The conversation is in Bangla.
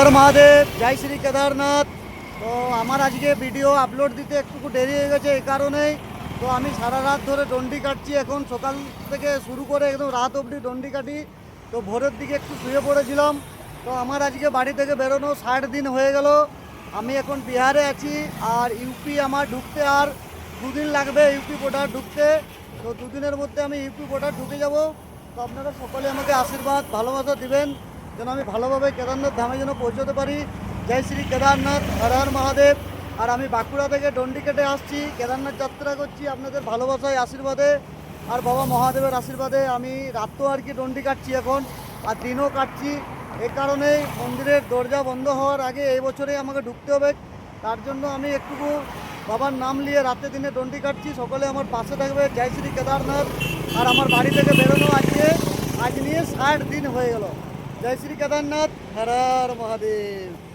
হর মহাদেব, জয় শ্রী কেদারনাথ। তো আমার আজকে ভিডিও আপলোড দিতে একটু দেরি হয়ে গেছে এই কারণেই। তো আমি সারা রাত ধরে ডন্ডি কাটছি, এখন সকাল থেকে শুরু করে একদম রাত অবধি ডন্ডি কাটি। তো ভোরের দিকে একটু শুয়ে পড়েছিলাম। তো আমার আজকে বাড়ি থেকে বেরোনো ষাট দিন হয়ে গেল। আমি এখন বিহারে আছি আর ইউপি আমার ঢুকতে আর দুদিন লাগবে ইউপি বর্ডার ঢুকতে। তো দুদিনের মধ্যে আমি ইউপি বর্ডার ঢুকে যাব। তো আপনারা সকলে আমাকে আশীর্বাদ, ভালোবাসা দিবেন। যেন আমি ভালোভাবে কেদারনাথ ধামে যেন পৌঁছতে পারি। জয় শ্রী কেদারনাথ, হর হর মহাদেব। আর আমি বাঁকুড়া থেকে ডন্ডি কেটে আসছি। কেদারনাথ যাত্রা করছি আপনাদের ভালোবাসায় আশীর্বাদে। আর বাবা মহাদেবের আশীর্বাদে আমি রাতও আর কি ডন্ডি কাটছি এখন, আর দিনও কাটছি। এ কারণেই মন্দিরের দরজা বন্ধ হওয়ার আগে এই বছরে আমাকে ঢুকতে হবে। তার জন্য আমি একটুকু বাবার নাম নিয়ে রাতে দিনে ডন্ডি কাটছি। সকলে আমার পাশে থাকবে। জয় শ্রী কেদারনাথ। আর আমার বাড়ি থেকে বেরোনো আজকে। আজ নিয়ে ষাট দিন হয়ে গেল। জয় শ্রী কেদারনাথ হর হর মহাদেব